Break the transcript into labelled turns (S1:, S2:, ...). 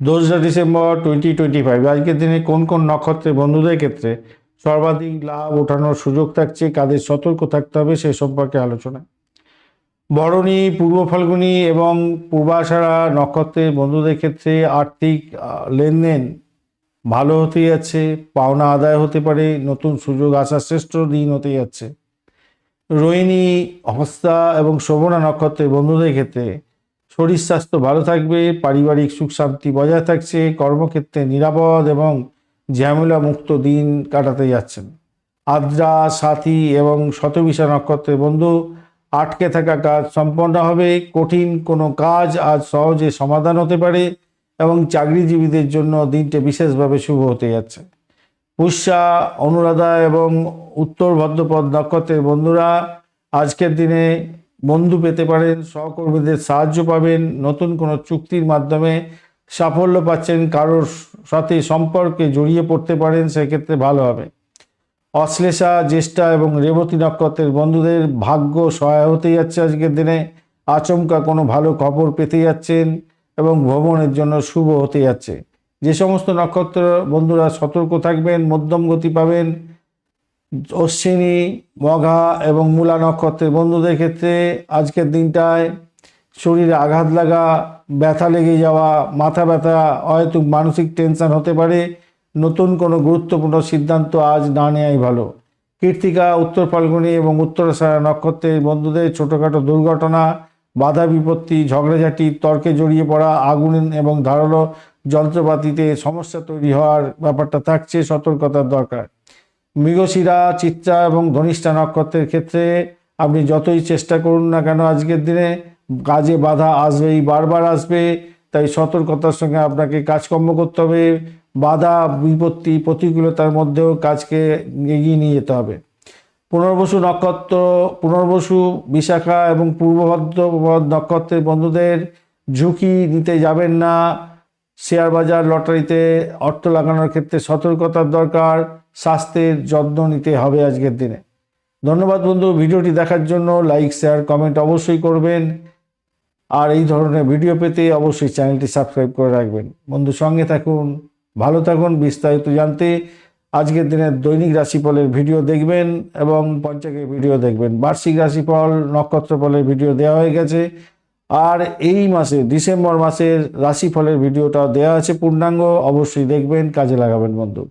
S1: দোসরা December twenty twenty five আজকের দিনে কোন কোন নক্ষত্রের বন্ধুদের ক্ষেত্রে সর্বাধিক লাভ ওঠানোর সুযোগ থাকছে, কাদের সতর্ক থাকতে হবে সে সম্পর্কে আলোচনা। বরণী, পূর্ব ফাল্গুনী এবং পূর্বাষাঢ়া নক্ষত্রের বন্ধুদের ক্ষেত্রে আর্থিক লেনদেন ভালো হতে যাচ্ছে, পাওনা আদায় হতে পারে, নতুন সুযোগ আসার শ্রেষ্ঠ দিন হতে যাচ্ছে। রোহিণী, হস্তা এবং শোভনা নক্ষত্রের বন্ধুদের ক্ষেত্রে শরীর স্বাস্থ্য ভালো থাকবে, পারিবারিক সুখ শান্তি বজায় থাকছে, কর্মক্ষেত্রে নিরাপদ এবং ঝামেলা মুক্ত দিন কাটাতে যাচ্ছেন। আদ্রা, সাথী এবং শতবিশা নক্ষত্রের বন্ধু, আটকে থাকা কাজ সম্পন্ন হবে, কঠিন কোনো কাজ আজ সহজে সমাধান হতে পারে এবং চাকরিজীবীদের জন্য দিনটি বিশেষভাবে শুভ হতে যাচ্ছে। পুষ্যা, অনুরাধা এবং উত্তর ভদ্রপদ নক্ষত্রের বন্ধুরা, আজকের দিনে বন্ধু পেতে পারেন, সহকর্মীদের সাহায্য পাবেন, নতুন কোনো চুক্তির মাধ্যমে সাফল্য পাচ্ছেন, কারোর সাথে সম্পর্কে জড়িয়ে পড়তে পারেন, সেক্ষেত্রে ভালো হবে। অশ্লেষা, জ্যেষ্ঠা এবং রেবতী নক্ষত্রের বন্ধুদের ভাগ্য সহায় হতে যাচ্ছে আজকের দিনে। আচমকা কোনো ভালো খবর পেতে যাচ্ছেন এবং ভ্রমণের জন্য শুভ হতে যাচ্ছে। যে সমস্ত নক্ষত্র বন্ধুরা সতর্ক থাকবেন, মধ্যম গতি পাবেন অশ্বিনী, মঘা এবং মূলা নক্ষত্রের বন্ধুদের ক্ষেত্রে আজকের দিনটায় শরীরে আঘাত লাগা, ব্যথা লেগে যাওয়া, মাথা ব্যথা হয়তো মানসিক টেনশন হতে পারে। নতুন কোনো গুরুত্বপূর্ণ সিদ্ধান্ত আজ না নেওয়াই ভালো। কীর্তিকা, উত্তর ফাল্গুনী এবং উত্তরাষাঢ়া নক্ষত্রের বন্ধুদের ছোটোখাটো দুর্ঘটনা, বাধা বিপত্তি, ঝগড়াঝাটি, তর্কে জড়িয়ে পড়া, আগুন এবং ধারালো যন্ত্রপাতিতে সমস্যা তৈরি হওয়ার ব্যাপারটা থাকছে সতর্কতার দরকার। মৃগশিরা, চিত্রা এবং ধনিষ্ঠা নক্ষত্রের ক্ষেত্রে আপনি যতই চেষ্টা করুন না কেন, আজকের দিনে কাজে বাধা আসবেই, বারবার আসবে। তাই সতর্কতার সঙ্গে আপনাকে কাজকর্ম করতে হবে। বাধা, বিপত্তি, প্রতিকূলতার মধ্যেও কাজকে এগিয়ে নিয়ে যেতে হবে। পুনর্বসু নক্ষত্র, পুনর্বসু বিশাখা এবং পূর্বভদ্র নক্ষত্রের বন্ধুদের ঝুঁকি নিতে যাবেন না। শেয়ার বাজার, লটারিতে অর্থ লাগানোর ক্ষেত্রে সতর্কতার দরকার, স্বাস্থ্যের যত্ন নিতে হবে আজকের দিনে। ধন্যবাদ বন্ধু, ভিডিওটি দেখার জন্য লাইক, শেয়ার, কমেন্ট অবশ্যই করবেন। আর এই ধরনের ভিডিও পেতে অবশ্যই চ্যানেলটি সাবস্ক্রাইব করে রাখবেন। বন্ধু, সঙ্গে থাকুন, ভালো থাকুন, বিস্তারিত জানতে আজকের দিনের দৈনিক রাশিফলের ভিডিও দেখবেন এবং পঞ্চাকের ভিডিও দেখবেন। বার্ষিক রাশিফল, নক্ষত্রফলের ভিডিও দেওয়া হয়ে গেছে। আর এই মাসে, ডিসেম্বর মাসের রাশিফলের ভিডিওটা দেওয়া আছে পূর্ণাঙ্গ, অবশ্যই দেখবেন, কাজে লাগাবেন বন্ধু।